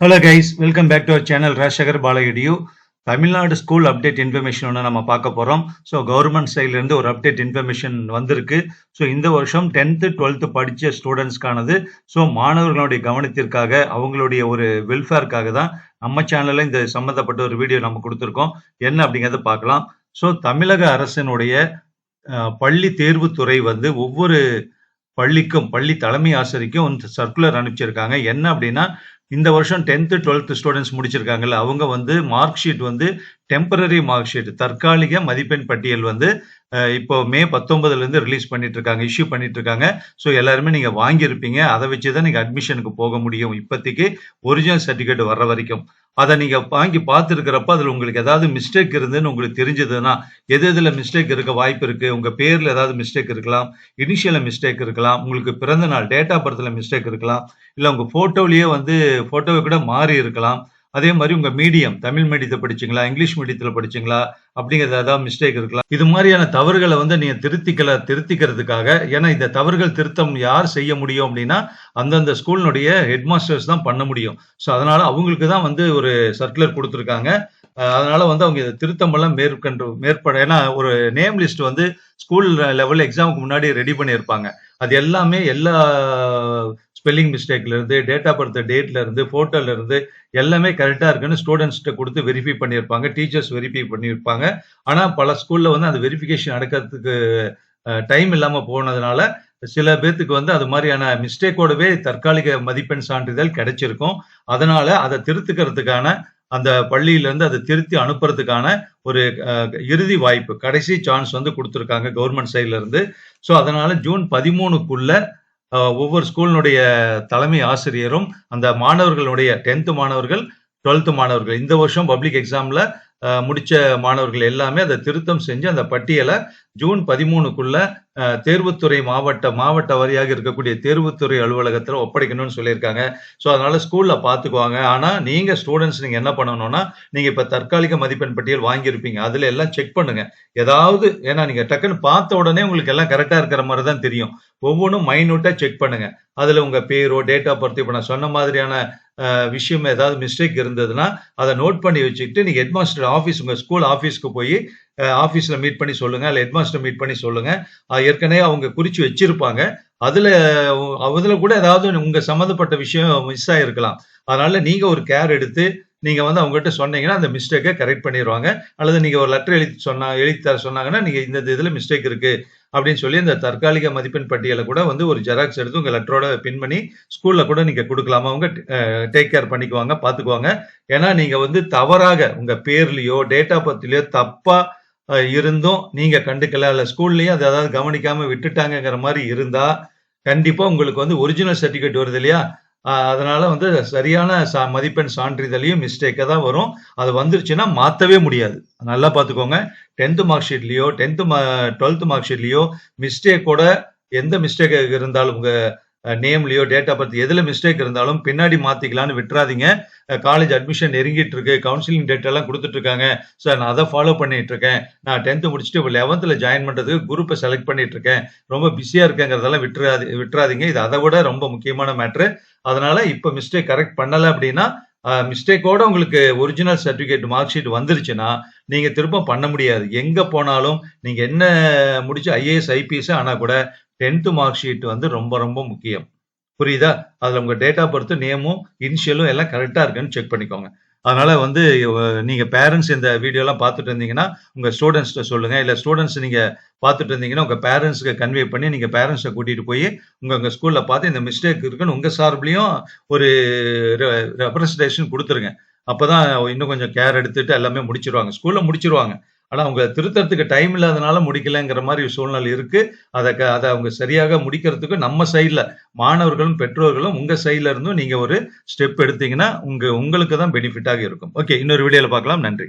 Hello guys welcome back to our channel Rajasekar பாலகிடியூ Tamil Nadu school update information ஒன்று நம்ம பார்க்க போகிறோம் ஸோ கவர்மெண்ட் சைட்லேருந்து ஒரு அப்டேட் இன்ஃபர்மேஷன் வந்திருக்கு. ஸோ இந்த வருஷம் டென்த்து டுவெல்த்து படித்த ஸ்டூடெண்ட்ஸ்க்கானது ஸோ மாணவர்களுடைய கவனத்திற்காக அவங்களுடைய ஒரு வெல்ஃபேருக்காக தான் நம்ம சேனலில் இந்த சம்மந்தப்பட்ட ஒரு வீடியோ நம்ம கொடுத்துருக்கோம். என்ன அப்படிங்கிறத பார்க்கலாம். ஸோ தமிழக அரசினுடைய பள்ளி தேர்வுத்துறை வந்து ஒவ்வொரு பள்ளிக்கும் பள்ளி தலைமை ஆசிரியருக்கும் சர்க்குலர் அனுப்பிச்சிருக்காங்க. என்ன அப்படின்னா இந்த வருஷம் டென்த்து டுவெல்த்து ஸ்டூடெண்ட்ஸ் முடிச்சிருக்காங்கல்ல அவங்க வந்து மார்க் ஷீட் வந்து டெம்பரரி மார்க் ஷீட் தற்காலிக மதிப்பெண் பட்டியல் வந்து இப்போ மே பத்தொன்பதுலேருந்து ரிலீஸ் பண்ணிட்டு இருக்காங்க இஷ்யூ பண்ணிட்டு இருக்காங்க ஸோ எல்லாருமே நீங்கள் வாங்கியிருப்பீங்க. அதை வச்சு தான் நீங்கள் அட்மிஷனுக்கு போக முடியும். இப்போதைக்கு ஒரிஜினல் சர்டிஃபிகேட் வர்ற வரைக்கும். அதை நீங்கள் வாங்கி பார்த்துருக்கிறப்ப அதில் உங்களுக்கு ஏதாவது மிஸ்டேக் இருந்துன்னு உங்களுக்கு தெரிஞ்சதுன்னா எது எதில் மிஸ்டேக் இருக்க வாய்ப்பு இருக்குது உங்கள் பேரில் ஏதாவது மிஸ்டேக் இருக்கலாம் இனிஷியலில் மிஸ்டேக் இருக்கலாம் உங்களுக்கு பிறந்த நாள் டேட் ஆஃப் பர்த்தில் மிஸ்டேக் இருக்கலாம் இல்லை உங்கள் ஃபோட்டோவிலேயே வந்து ஃபோட்டோவை கூட மாறி இருக்கலாம் அதே மாதிரி உங்க மீடியம் தமிழ் மீடியத்தை படிச்சீங்களா இங்கிலீஷ் மீடியத்துல படிச்சீங்களா அப்படிங்கிறது ஏதாவது மிஸ்டேக் இருக்கலாம் இது மாதிரியான தவறுகளை வந்து நீங்க திருத்திக்கல திருத்திக்கிறதுக்காக ஏன்னா இந்த தவறுகள் திருத்தம் யார் செய்ய முடியும் அப்படின்னா அந்தந்த ஸ்கூலினுடைய ஹெட் மாஸ்டர்ஸ் தான் பண்ண முடியும். ஸோ அதனால அவங்களுக்கு தான் வந்து ஒரு சர்க்குலர் கொடுத்துருக்காங்க. அதனால வந்து அவங்க இதை திருத்தம் மேற்கொண்டு மேற்பட ஏன்னா ஒரு நேம் லிஸ்ட் வந்து ஸ்கூல் லெவல் எக்ஸாமுக்கு முன்னாடி ரெடி பண்ணியிருப்பாங்க. அது எல்லாமே எல்லா ஸ்பெல்லிங் மிஸ்டேக்ல இருந்து டேட் ஆஃப் பர்த் டேட்ல இருந்து போட்டோல இருந்து எல்லாமே கரெக்டா இருக்குன்னு ஸ்டூடெண்ட்ஸ்கிட்ட கொடுத்து வெரிஃபை பண்ணியிருப்பாங்க. டீச்சர்ஸ் வெரிஃபை பண்ணியிருப்பாங்க. ஆனா பல ஸ்கூல்ல வந்து அந்த வெரிஃபிகேஷன் நடக்கிறதுக்கு டைம் இல்லாம போனதுனால சில பேர்த்துக்கு வந்து அது மாதிரியான மிஸ்டேக்கோடவே தற்காலிக மதிப்பெண் சான்றிதழ் கிடைச்சிருக்கும். அதனால அதை திருத்துக்கிறதுக்கான அந்த பள்ளியிலேருந்து அதை திருத்தி அனுப்புறதுக்கான ஒரு இறுதி வாய்ப்பு கடைசி சான்ஸ் வந்து கொடுத்துருக்காங்க கவர்மெண்ட் சைட்லேருந்து ஸோ அதனால் ஜூன் பதிமூணுக்குள்ள ஒவ்வொரு ஸ்கூலினுடைய தலைமை ஆசிரியரும் அந்த மாணவர்களுடைய டென்த்து மாணவர்கள் டுவெல்த்து மாணவர்கள் இந்த வருஷம் பப்ளிக் எக்ஸாமில் முடிச்ச மாணவர்கள் எல்லாமே அதை திருத்தம் செஞ்சு அந்த பட்டியலை ஜூன் பதிமூணுக்குள்ள தேர்வுத்துறை மாவட்ட மாவட்ட வாரியாக இருக்கக்கூடிய தேர்வுத்துறை அலுவலகத்தில் ஒப்படைக்கணும்னு சொல்லியிருக்காங்க. ஸோ அதனால ஸ்கூல்ல பார்த்துக்குவாங்க ஆனா நீங்க ஸ்டூடெண்ட்ஸ் நீங்க என்ன பண்ணணும்னா நீங்க இப்ப தற்காலிக மதிப்பெண் பட்டியல் வாங்கியிருப்பீங்க. அதுல எல்லாம் செக் பண்ணுங்க. ஏதாவது ஏன்னா நீங்க டக்குன்னு பார்த்த உடனே உங்களுக்கு எல்லாம் கரெக்டா இருக்கிற மாதிரி தான் தெரியும். ஒவ்வொன்றும் மைனூட்டா செக் பண்ணுங்க. அதுல உங்க பேரோ டேட் ஆஃப் பர்த் இப்ப நான் சொன்ன மாதிரியான விஷயம் ஏதாவது மிஸ்டேக் இருந்ததுன்னா அதை நோட் பண்ணி வச்சுக்கிட்டு நீங்கள் ஹெட்மாஸ்டர் ஆஃபீஸ் உங்கள் ஸ்கூல் ஆஃபீஸ்க்கு போய் ஆஃபீஸில் மீட் பண்ணி சொல்லுங்கள் இல்லை ஹெட்மாஸ்டர் மீட் பண்ணி சொல்லுங்கள் ஏற்கனவே அவங்க குறித்து வச்சிருப்பாங்க. அதில் அதில் கூட ஏதாவது உங்கள் சம்மந்தப்பட்ட விஷயம் மிஸ் ஆகிருக்கலாம் அதனால நீங்கள் ஒரு கேர் எடுத்து நீங்கள் வந்து அவங்ககிட்ட சொன்னீங்கன்னா அந்த மிஸ்டேக்கை கரெக்ட் பண்ணிடுவாங்க அல்லது நீங்கள் ஒரு லெட்டர் எழுதி சொன்னா எழுதி தர சொன்னாங்கன்னா நீங்கள் இந்த இதில் மிஸ்டேக் இருக்குது அப்படின்னு சொல்லி இந்த தற்காலிக மதிப்பெண் பட்டியலை கூட வந்து ஒரு ஜெராக்ஸ் எடுத்து உங்கள் லெட்டரோட பின் பண்ணி ஸ்கூலில் கூட நீங்கள் கொடுக்கலாமா? அவங்க டேக் கேர் பண்ணிக்குவாங்க பார்த்துக்குவாங்க ஏன்னா நீங்கள் வந்து தவறாக உங்கள் பேர்லேயோ டேட் ஆஃப் பர்த்லயோ தப்பாக இருந்தும் நீங்கள் கண்டுக்கல. இல்லை ஸ்கூல்லையும் அதை அதாவது கவனிக்காமல் விட்டுட்டாங்கங்கிற மாதிரி இருந்தால் கண்டிப்பாக உங்களுக்கு வந்து ஒரிஜினல் சர்டிஃபிகேட் வருது இல்லையா? அதனால வந்து சரியான சா- மதிப்பெண் சான்றிதழையும் மிஸ்டேக்காக தான் வரும். அது வந்துருச்சுன்னா மாற்றவே முடியாது. நல்லா பார்த்துக்கோங்க டென்த்து மார்க் ஷீட்லேயோ டென்த்து டுவெல்த்து மார்க் ஷீட்லேயோ மிஸ்டேக்கோட எந்த மிஸ்டேக் இருந்தாலும் உங்கள் நேம்லையோ டேட் ஆஃப் பர்த் எதில் மிஸ்டேக் இருந்தாலும் பின்னாடி மாற்றிக்கலாம்னு விட்டுறாதீங்க. காலேஜ் அட்மிஷன் நெருங்கிட்டு இருக்கு கவுன்சிலிங் டேட் எல்லாம் கொடுத்துட்டு இருக்காங்க சார் நான் அதை ஃபாலோ பண்ணிட்டு இருக்கேன் நான் டென்த்து முடிச்சுட்டு இப்போ லெவன்த்தில் ஜாயின் பண்ணுறதுக்கு குரூப்பை செலக்ட் பண்ணிட்டு இருக்கேன் ரொம்ப பிஸியாக இருக்கேங்கிறதெல்லாம் விட்டுறாது விட்டுறாதீங்க. இது அதை விட ரொம்ப முக்கியமான மேட்ரு அதனால இப்போ மிஸ்டேக் கரெக்ட் பண்ணலை அப்படின்னா மிஸ்டேக்கோட உங்களுக்கு ஒரிஜினல் சர்டிஃபிகேட் மார்க் ஷீட் வந்துருச்சுன்னா நீங்கள் திரும்ப பண்ண முடியாது. எங்கே போனாலும் நீங்கள் என்ன முடிச்சு ஐஏஎஸ் ஐபிஎஸ் ஆனால் கூட டென்த்து மார்க் ஷீட் வந்து ரொம்ப ரொம்ப முக்கியம். புரியுதா? அதில் உங்கள் டேட் ஆஃப் பர்த் நேமும் இனிஷியலும் எல்லாம் கரெக்டாக இருக்குன்னு செக் பண்ணிக்கோங்க. அதனால வந்து நீங்கள் பேரண்ட்ஸ் இந்த வீடியோலாம் பார்த்துட்டு இருந்தீங்கன்னா உங்கள் ஸ்டூடெண்ட்ஸ்கிட்ட சொல்லுங்கள் இல்லை ஸ்டூடெண்ட்ஸ் நீங்கள் பார்த்துட்டு இருந்தீங்கன்னா உங்கள் பேரண்ட்ஸ்க்கு கன்வே பண்ணி நீங்கள் பேரண்ட்ஸை கூட்டிகிட்டு போய் உங்கள் உங்கள் ஸ்கூலில் பார்த்து இந்த மிஸ்டேக் இருக்குன்னு உங்கள் சார்பிலையும் ஒரு ரெப்ரஸன்டேஷன் கொடுத்துருங்க. அப்போ தான் இன்னும் கொஞ்சம் கேர் எடுத்துட்டு எல்லாமே முடிச்சிருவாங்க. ஸ்கூலில் முடிச்சிருவாங்க. ஆனால் அவங்க திருத்தறதுக்கு டைம் இல்லாதனால முடிக்கலங்கிற மாதிரி சூழ்நிலை இருக்கு. அதை க- அதை அவங்க சரியாக முடிக்கிறதுக்கு நம்ம சைடில் மாணவர்களும் பெற்றோர்களும் உங்கள் சைடில் இருந்தும் நீங்கள் ஒரு ஸ்டெப் எடுத்தீங்கன்னா உங்க உங்களுக்கு தான் பெனிஃபிட்டாக இருக்கும். ஓகே இன்னொரு வீடியோவில் பார்க்கலாம். நன்றி.